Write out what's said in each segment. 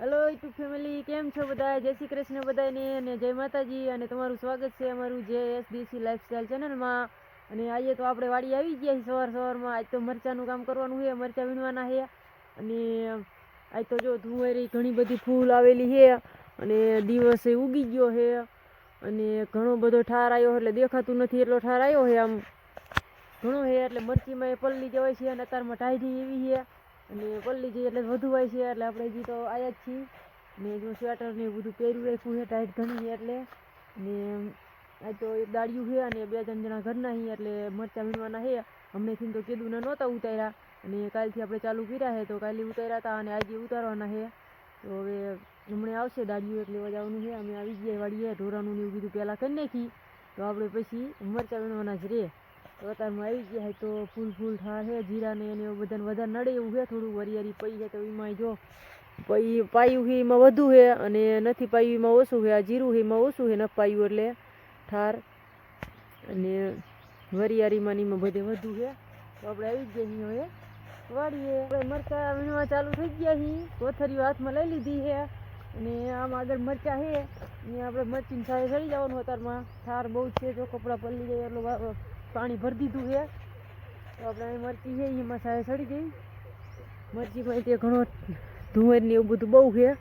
Hello YouTube family કેમ છો બધા જય શ્રી કૃષ્ણ બધાને અને જય માતાજી, અને તમારું સ્વાગત છે અમારું જે એસડીસી લાઈફસ્ટાઈલ ચેનલમાં અને આજે તો આપણે વાડી આવી ગયા છીએ સવાર સવારમાં. આજ તો મરચાંનું કામ કરવાનું છે, મરચાં વીણવાના છે. અને આજ તો જો ધુંવેરી ઘણી બધી ફૂલ આવેલી છે. અને દિવસે ઉગી ગયો છે. અને ઘણો બધો ઠાર આવ્યો એટલે દેખાતું નથી એટલો ઠાર આવ્યો છે આમ. ઘણો છે, એટલે મરચીમાં એ પલ્લી જવાય છે અને અત્યારમાં ટાઈડી એવી છે. અને પલ્લી જઈએ એટલે વધુ હોય છે એટલે આપણે હજી તો આવ્યા જ છીએ. ને જો સ્વેટર ને બધું પહેર્યું, રાખ્યું છે ટાઈટ ઘણી છે એટલે. ને આ તો એક દાળિયું છે અને બે ત્રણ જણા ઘરના હી એટલે મરચાં વીણવાના છે. હમણાંથી તો કીધું ને નહોતા ઉતાર્યા. અને કાલથી આપણે ચાલુ કર્યા છે તો કાલે ઉતાર્યા હતા અને આજે ઉતારવાના છે. તો હવે હમણાં આવશે દાળિયું એટલે લેવા જવાનું છે. અમે આવી ગયા વાળીએ ઢોરાનું ને એવું બધું પહેલાં કરી નાખી. તો આપણે પછી મરચાં વીણવાના જ રહે તો અત્યારમાં આવી ગયા છે તો ફૂલ ફૂલ ઠાર છે જીરાને એને એવું બધાને વધારે નડે એવું છે, થોડું વરિયાળી પઈ છે, તો એમાં જો પછી પાયું છે એમાં વધુ છે અને નથી પાયું એમાં ઓછું છે, આ જીરું છે એમાં ઓછું છે ન પાયું એટલે ઠાર અને વરિયાળીમાં ને એમાં બધે વધુ છે. તો આપણે આવી જ છીએ હવે વાળીએ આપણે મરચાં વીણવા ચાલુ થઈ ગયા છીએ કોથરીઓ હાથમાં લઈ લીધી છે અને આમ આગળ મરચાં છે. અહીંયા આપણે મરચીની સાથે ચડી જવાનું અત્યારમાં. ઠાર બહુ છે, જો કપડાં પલ્લી જાય એટલું પાણી ભરી દીધું છે. તો આપણે અહીં મરચી છે એમાં મસાલે સડી ગઈ. મરચીમાં તે ઘણો ધુંવર ને એવું બધું બહુ છે.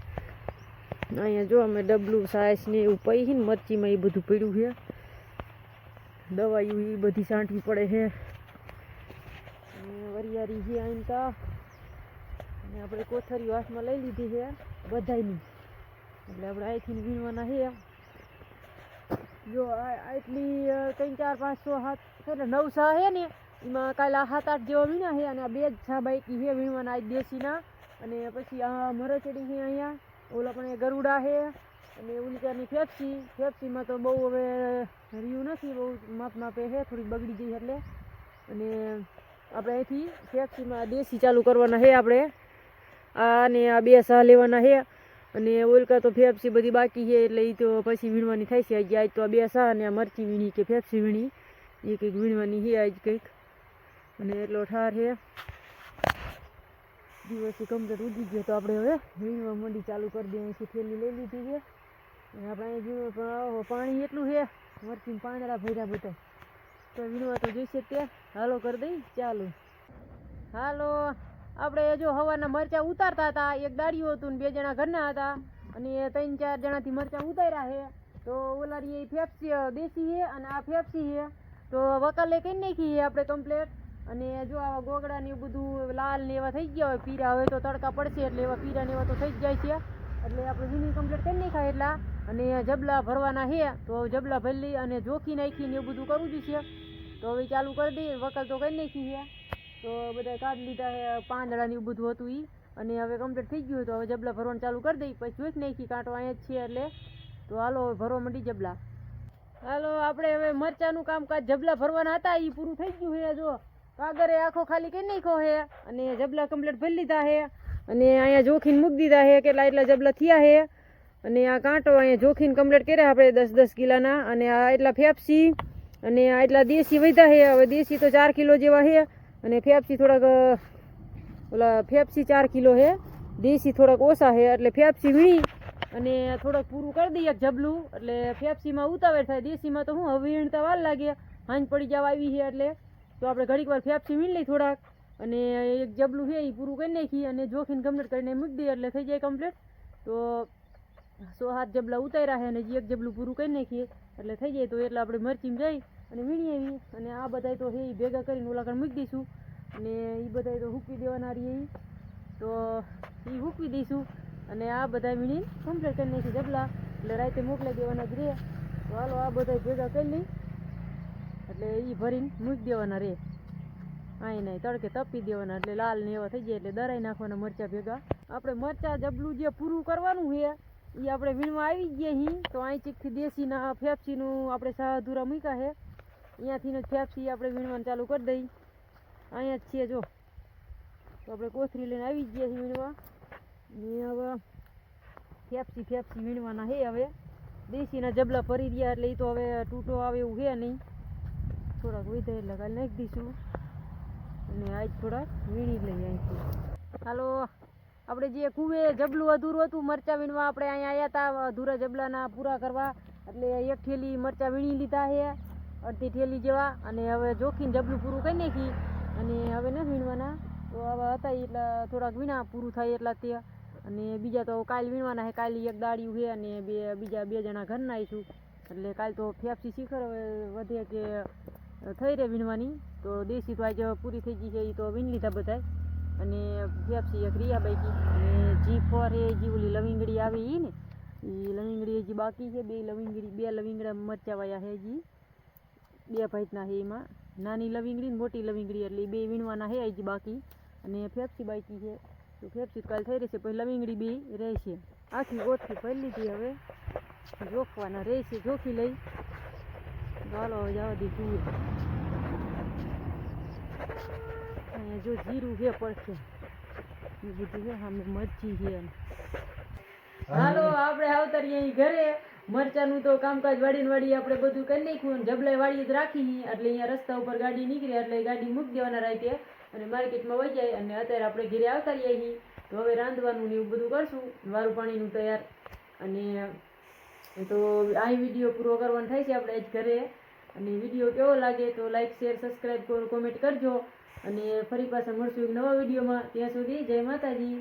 અહીંયા જો અમે ડબલું સાયસ ને એવું પઈ છે ને, મરચીમાં એ બધું પડ્યું છે. દવાઈઓ એ બધી છાંટવી પડે છે. અને વરિયાળી છે અહીં તો. અને આપણે કોથરી હાથમાં લઈ લીધી છે, બધાયની. એટલે આપણે અહીંથી વીણવાના છે. જો આટલી ત્રણ ચાર પાંચ છ સાત છે ને નવ સા છે ને, એમાં કાલે સાત આઠ જેવા વીણા છે અને આ બે જ છા બાઈકી છે વીણવાના આ દેશીના. અને પછી આ મરચડી છે અહીંયા, ઓલા પણ એ ગરુડા છે અને ઉલચાની ફેફસી, ફેફસીમાં તો બહુ હવે રહ્યું નથી, બહુ માપ માપે છે થોડી બગડી ગઈ એટલે. અને આપણે અહીંથી ફેફસીમાં દેશી ચાલુ કરવાના છે આપણે. આ ને આ બે સા લેવાના છે અને ઓલકા તો ફેફસી બધી બાકી છે, એટલે એ તો પછી વીણવાની થાય છે. આજે આજ તો બે સા અને આ મરચી વીણી કે ફેફસી વીણી. એ કંઈક વીણવાની છે આજ કંઈક. અને એટલો ઠાર છે. દિવસથી કમ્પ્લેટ ઉગી ગયો તો આપણે હવે વીણવા મંડી ચાલુ કરી દઈએ. અહીંથી થેલી લઈ લીધી છે. અને આપણે અહીં વીણવા પણ આવો પાણી એટલું છે. મરચી પાંદડા ભર્યા બધા. તો વીણવા તો જોઈશે જ તે હાલો કરી દઈ, ચાલુ. હાલો. આપણે જો હવાના મરચાં ઉતારતા હતા, એક દાડિયું હતું ને બે જણા ઘરના હતા, અને ત્રણ ચાર જણાથી મરચાં ઉતાર્યા છે. તો ઓલારી એ ફેફસી દેશી છે અને આ ફેફસી છે. તો વકાલે કરી નાખી આપણે કમ્પ્લેટ અને જો આવા ગોગડા ને એવું બધું લાલ ને એવા થઈ ગયા હોય પીરા હોય તો તડકા પડશે એટલે એવા પીરા ને એવા તો થઈ જ જાય છે. એટલે આપણે જૂની કમ્પ્લેટ કરી નાખ્યા એટલા. અને જબલા ભરવાના છે. તો જબલા ભરી અને જોખી નાખીને એવું બધું કરવું જ છે. તો હવે ચાલુ કરી દઈએ. વકલ તો કરી નાખી છે. તો બધા કાઢી લીધા છે પાંદડા ને બધું હતું ઈ. અને હવે કમ્પ્લીટ થઈ ગયું તો હવે જબલા ભરવાનું ચાલુ કરી દઈ. પછી જોઈ નાખી, કાંટો અહીંયા જ છે એટલે. તો હાલો, હવે ભરવા માંડી જબલા. હાલો, આપણે હવે મરચાનું કામકાજ જબલા ભરવાના હતા એ પૂરું થઈ ગયું છે જો. કાગરે આખો ખાલી કરી નાખ્યો છે અને જબલા કમ્પ્લીટ ભરી લીધા છે અને અહીંયા જોખીને મૂકી દીધા છે કેટલા એટલા જબલા થયા છે અને આ કાંટો અહીંયા જોખીને કમ્પ્લીટ કર્યા આપણે દસ દસ કિલાના. અને આ એટલા ફેફસી અને આ એટલા દેશી વધ્યા છે હવે દેશી તો ચાર કિલો જેવા છે અને ફેફસી થોડાક ઓલા ફેફસી ચાર કિલો છે દેશી થોડાક ઓછા છે એટલે ફેફસી વીણી અને થોડાક પૂરું કરી દઈએ જબલું એટલે ફેફસીમાં ઉતાવળ થાય, દેશીમાં તો હું, હવે વીણતા વાર લાગે, હાંજ પડી જવા આવી છે એટલે. તો આપણે ઘડીક વાર ફેફસી વીણી લઈ થોડાક અને એક જબલું છે એ પૂરું કરી નાખી અને જોખીને કમ્પ્લીટ કરીને મૂકી દઈએ એટલે થઈ જાય કમ્પ્લીટ તો સો હાથ જબલા ઉતાર્યા છે અને જે એક જબલું પૂરું કરી નાખીએ, એટલે થઈ જાય. તો એટલે આપણે મરચીમાં જઈ અને વીણી અને આ બધાય તો છે એ ભેગા કરીને ઓલા કણ મૂકી દઈશું. અને એ બધાય તો હૂકવી દેવાના રહીએ. તો એ હૂકવી દઈશું. અને આ બધા વીણી કમ્પ્લીટ કરી નાખી જબલા એટલે રાતે મોકલાઈ દેવાના જ રહે. તો હાલો આ બધા ભેગા કરી લઈ. એટલે એ ભરીને મૂકી દેવાના રે અહીં નહીં, તડકે તપી દેવાના. એટલે લાલ ને એવા થઈ જાય એટલે દરાઈ નાખવાના મરચાં ભેગા. આપણે મરચાં જબલું જે પૂરું કરવાનું છે એ આપણે વીણવા આવી ગયા અહીં તો અહીં ચીકથી દેશીના ફેફસીનું આપણે સાધુરા મૂક્યા છે અહીંયાથી જ ફેફસી આપણે વીણવાનું ચાલુ કરી દઈ. અહીંયા જ છીએ જો. તો આપણે કોથરી લઈને આવી ગયા છીએ વીણવા. ને હવે ફેપસી ફેપસી વીણવાના હે હવે. દેશીના જબલા ભરી રહ્યા એટલે એ તો હવે તૂટો આવે એવું છે નહીં. થોડાક વધે એટલે કાલે નાખી દઈશું. અને આજ થોડાક વીણી લઈએ અહીંથી. હાલો, આપણે જે કુવે જબલું અધૂરું હતું, મરચાં વીણવા આપણે અહીંયા આવ્યા હતા અધૂરા જબલાના પૂરા કરવા. એટલે એક થેલી મરચાં વીણી લીધા છે. અડધી થેલી જેવા અને હવે જોખીને જબલું પૂરું કરી નાખી અને હવે નથી વીણવાના. તો હવે હતા એટલે થોડાક વીણા પૂરું થાય એટલા તે અને બીજા તો કાલ વીણવાના છે કાલે એક દાડિયું છે અને બે, બીજા બે જણા ઘરના આવીશું એટલે કાલ તો ફેફસી શિખર વધે કે થઈ રહે વીણવાની. તો દેશી તો આજે પૂરી થઈ ગઈ છે એ તો વીણ લીધા બધાય. અને ફેફસી એક રિયા બાઈકી અને જી ફોર એ જી ઓલી લવિંગડી આવી ને. એ લવિંગડી હજી બાકી છે, બે લવિંગડી, બે લવિંગડા મરચા વાયા છે હજી બે ભાઈના છે એમાં. નાની લવિંગડી મોટી લવિંગડી એટલે બે વીણવાના છે હજી બાકી. અને ફેફસી બાકી છે. તો ફેફસી કાલ થઈ રહેશે પછી લવિંગડી બે રહેશે. આખી ગોઠવી ભરી લીધી હવે. જોખવાના રહેશે, જોખી લઈ. ચાલો જવા દી જુએ અહીંયા જો જીરું છે પડશે. એ બધું છે સામે મરચી છે હાલો, આપણે આવતરીએ ઘરે. મરચાનું તો કામકાજ વાડીને વાળી આપણે બધું કરી નાખ્યું અને જબલાઈ વાળી જ રાખી એટલે અહીંયા રસ્તા ઉપર ગાડી નીકળે, એટલે ગાડી મૂકી દેવાના રાતે અને માર્કેટમાં વહી જાય અને અત્યારે આપણે ઘેરે આવતા રહીએ તો હવે રાંધવાનું ને એવું બધું કરશું. વારું પાણીનું તૈયાર. અને તો આ વીડિયો પૂરો કરવાનો થાય છે આપણે જ ઘરે. અને વીડિયો કેવો લાગે તો લાઈક શેર સબસ્ક્રાઈબ કરો કોમેન્ટ કરજો. અને ફરી પાછા મળશું એક નવા વિડીયોમાં. ત્યાં સુધી જય માતાજી.